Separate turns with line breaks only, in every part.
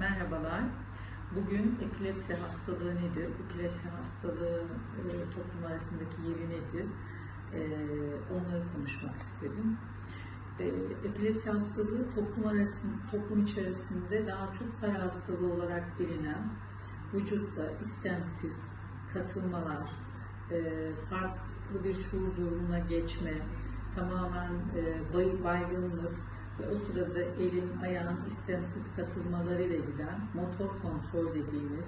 Merhabalar. Bugün epilepsi hastalığı nedir? Epilepsi hastalığı e, toplum arasındaki yeri nedir? E, onları konuşmak istedim. E, epilepsi hastalığı toplum arasında, toplum içerisinde daha çok say hastalığı olarak bilinen, vücutta istemsiz kasılmalar, e, farklı bir şuur durumuna geçme, tamamen bay- baygınlık, ve o sırada elin, ayağın istemsiz kasılmalarıyla giden motor kontrol dediğimiz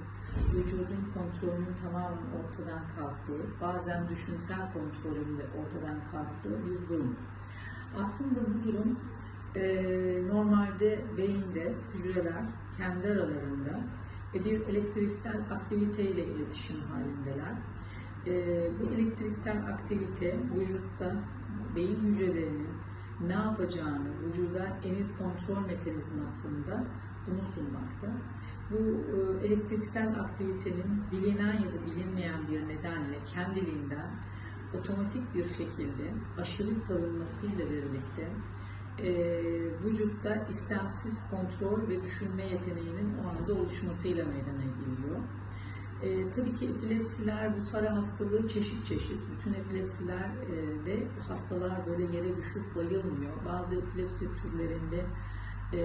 vücudun kontrolünün tamamen ortadan kalktığı, bazen düşünsel kontrolün de ortadan kalktığı bir durum. Aslında bu durum e, normalde beyinde hücreler kendi aralarında e, bir elektriksel aktiviteyle iletişim halindeler. E, bu elektriksel aktivite vücutta beyin hücrelerinin ne yapacağını vücuda emir kontrol mekanizmasında bunu sunmakta. Bu e, elektriksel aktivitenin bilinen ya da bilinmeyen bir nedenle kendiliğinden otomatik bir şekilde aşırı salınmasıyla birlikte e, vücutta istemsiz kontrol ve düşünme yeteneğinin o anda oluşmasıyla meydana geliyor. E, tabii ki epilepsiler, bu sarı hastalığı çeşit çeşit. Bütün epilepsiler e, de hastalar böyle yere düşüp bayılmıyor. Bazı epilepsi türlerinde e,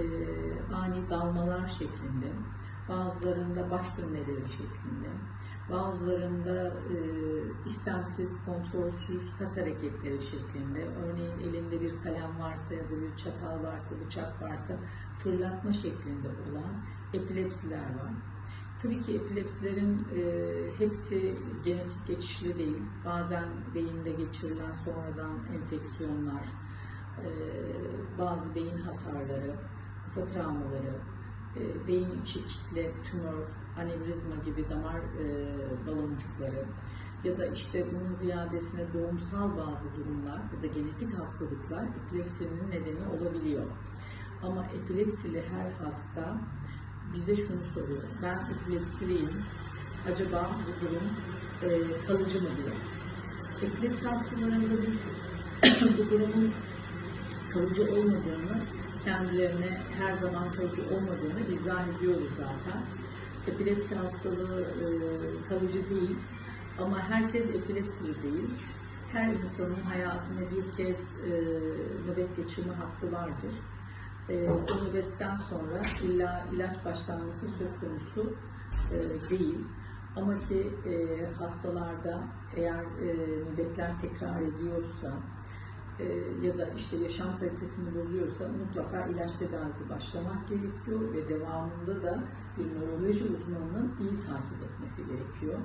ani dalmalar şeklinde, bazılarında baş dönmeleri şeklinde, bazılarında e, istemsiz, kontrolsüz kas hareketleri şeklinde. Örneğin elinde bir kalem varsa ya da bir çatal varsa, bıçak varsa fırlatma şeklinde olan epilepsiler var. Tabii ki epilepsilerin e, hepsi genetik geçişli değil. Bazen beyinde geçirilen sonradan enfeksiyonlar, e, bazı beyin hasarları, kafa travmaları, e, beyin içi kitle, tümör, anevrizma gibi damar e, baloncukları ya da işte bunun ziyadesine doğumsal bazı durumlar ya da genetik hastalıklar epilepsinin nedeni olabiliyor. Ama epilepsili her hasta bize şunu soruyor. Ben epilepsiliyim. Acaba bu durum e, kalıcı mı diyor. Epilepsi hastalarında biz bu durumun kalıcı olmadığını, kendilerine her zaman kalıcı olmadığını izah ediyoruz zaten. Epilepsi hastalığı e, kalıcı değil ama herkes epilepsili değil. Her insanın hayatında bir kez e, nöbet geçirme hakkı vardır e, o nöbetten sonra illa ilaç başlanması söz konusu e, değil. Ama ki e, hastalarda eğer e, nöbetler tekrar ediyorsa e, ya da işte yaşam kalitesini bozuyorsa mutlaka ilaç tedavisi başlamak gerekiyor ve devamında da bir nöroloji uzmanının iyi takip etmesi gerekiyor.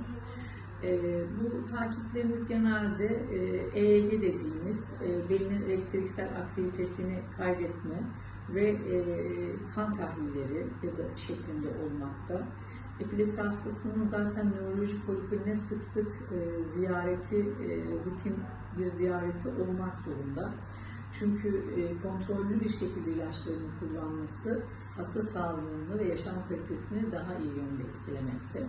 Bu takiplerimiz genelde e, EEG dediğimiz beynin elektriksel aktivitesini kaydetme, ve e, kan tahlilleri ya da şeklinde olmakta. Epilepsi hastasının zaten nöroloji poliklinine sık sık e, ziyareti, e, rutin bir ziyareti olmak zorunda. Çünkü e, kontrollü bir şekilde ilaçlarını kullanması hasta sağlığını ve yaşam kalitesini daha iyi yönde etkilemekte.